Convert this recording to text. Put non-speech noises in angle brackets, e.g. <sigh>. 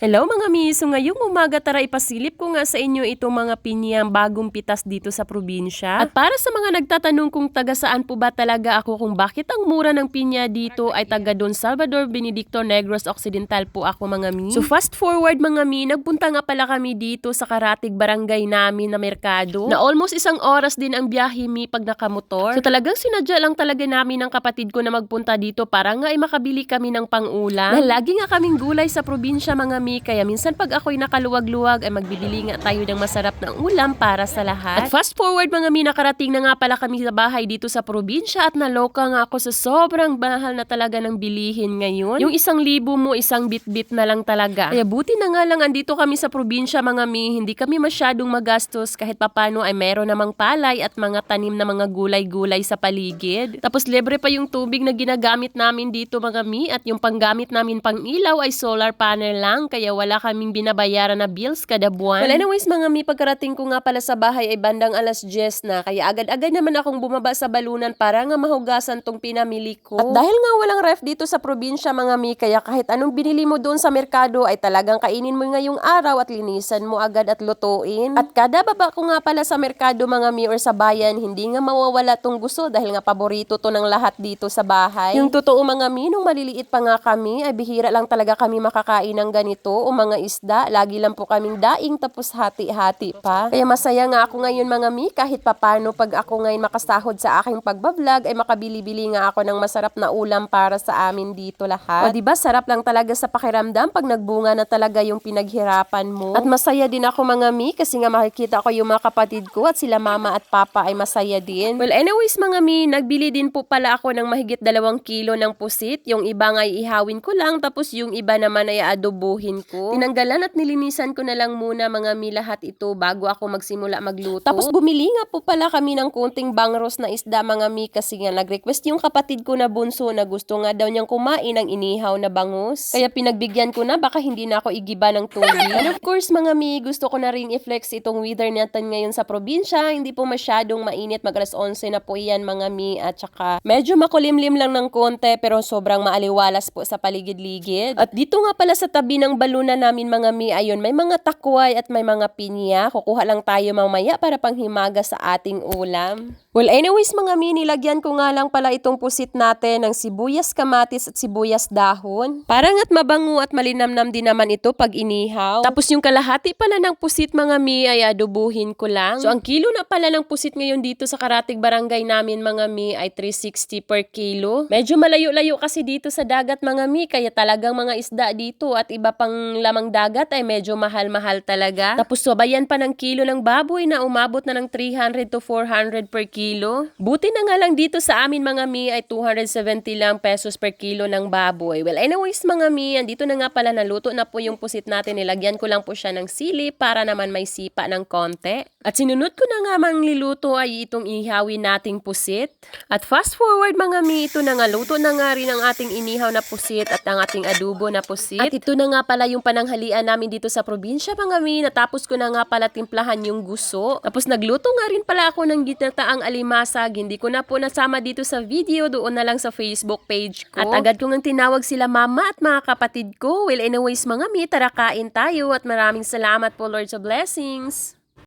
Hello mga miso, ngayong umaga tara ipasilip ko nga sa inyo itong mga pinyang bagong pitas dito sa probinsya. At para sa mga nagtatanong kung taga saan po ba talaga ako kung bakit ang mura ng pinya dito ay taga Don Salvador Benedicto Negros Occidental po ako mga mi. So fast forward mga mi, nagpunta nga pala kami dito sa karatig barangay namin na merkado. Na almost isang oras din ang biyahe mi pag nakamotor. So talagang sinadya lang talaga namin ng kapatid ko na magpunta dito para nga ay makabili kami ng pangulam. Na lagi nga kaming gulay sa probinsya mga mi, kaya minsan pag ako'y nakaluwag-luwag ay magbibili nga tayo ng masarap na ulam para sa lahat. At fast forward mga mi, nakarating na nga pala kami sa bahay dito sa probinsya at naloka nga ako sa sobrang mahal na talaga ng bilihin ngayon. Yung isang libo mo, isang bit-bit na lang talaga. Kaya buti na nga lang andito kami sa probinsya mga mi, hindi kami masyadong magastos kahit papano ay meron namang palay at mga tanim na mga gulay-gulay sa paligid. Tapos libre pa yung tubig na ginagamit namin dito mga mi at yung panggamit namin pang ilaw ay solar panel lang kaya wala kaming binabayaran na bills kada buwan. Well anyways mga mi, pagkarating ko nga pala sa bahay ay bandang alas 10 na kaya agad-agad naman akong bumaba sa balunan para nga mahugasan tong pinamili ko. At dahil nga walang ref dito sa probinsya mga mi, kaya kahit anong binili mo doon sa merkado ay talagang kainin mo ngayong araw at linisan mo agad at lutuin. At kada baba ko nga pala sa merkado mga mi or sa bayan, hindi nga mawawala tong gusto dahil nga paborito to ng lahat dito sa bahay. Yung totoo mga mi, nung maliliit pa nga kami, ay bihira lang talaga kami makakain ng ganito o mga isda. Lagi lang po kaming daing tapos hati-hati pa. Kaya masaya nga ako ngayon mga mi, kahit papano pag ako ngayon makasahod sa aking pagbablog, ay makabili-bili nga ako ng masarap na ulam para sa amin dito lahat. O diba, sarap lang talaga sa pakiramdam pag nagbunga na talaga yung pinaghirapan mo. At masaya din ako mga mi, kasi nga makikita ko yung mga kapatid ko at sila mama at papa ay masaya din. Well anyways mga mi, nagbili din po pala ako ng mahigit dalawang kilo ng pusit. Yung iba nga ihawin ko lang, tapos yung iba naman ay adobohin ko. Tinanggalan at nilinisan ko na lang muna mga mi lahat ito bago ako magsimula magluto. Tapos bumili nga po pala kami ng kunting bangros na isda mga mi kasi nga nag-request yung kapatid ko na bunso na gusto nga daw niyang kumain ng inihaw na bangus. Kaya pinagbigyan ko na baka hindi na ako igiba ng tubig. <laughs> And of course mga mi, gusto ko na rin i-flex itong weather natin ngayon sa probinsya. Hindi po masyadong mainit, mag alas 11 na po yan mga mi at saka medyo makulimlim lang ng konti pero sobrang maaliwalas po sa paligid-ligid. At dito nga pala sa tabi ng balunan namin mga mi, ayun, may mga takway at may mga pinya. Kukuha lang tayo mamaya para panghimaga sa ating ulam. Well, anyways mga mi, nilagyan ko nga lang pala itong pusit natin ng sibuyas kamatis at sibuyas dahon. Parang at mabango at malinamnam din naman ito pag inihaw. Tapos yung kalahati pala ng pusit mga mi ay adobuhin ko lang. So ang kilo na pala ng pusit ngayon dito sa Karatig Barangay namin mga mi ay 360 per kilo. Medyo malayo-layo kasi dito sa dagat mga mi kaya talagang mga isda dito at iba pang lamang dagat ay medyo mahal-mahal talaga. Tapos sabayan pa ng kilo ng baboy na umabot na ng 300 to 400 per kilo. Buti na nga lang dito sa amin mga mi ay 270 lang pesos per kilo ng baboy. Well anyways mga mi, andito na nga pala naluto na po yung pusit natin. Nilagyan ko lang po siya ng sili para naman may sipa ng konti. At sinunod ko na nga mang liluto ay itong ihawin nating pusit. At fast forward mga mi, ito na nga luto na nga rin ang ating inihaw na pusit at ang ating adobo na pusit. At ito na nga pala yung pananghalian namin dito sa probinsya mga mi. Natapos ko na nga pala timplahan yung guso. Tapos nagluto nga rin pala ako ng ginataang alimasag. Hindi ko na po nasama dito sa video, doon na lang sa Facebook page ko. At agad ko nga tinawag sila mama at mga kapatid ko. Well anyways mga mi, tara kain tayo at maraming salamat po Lord sa blessings.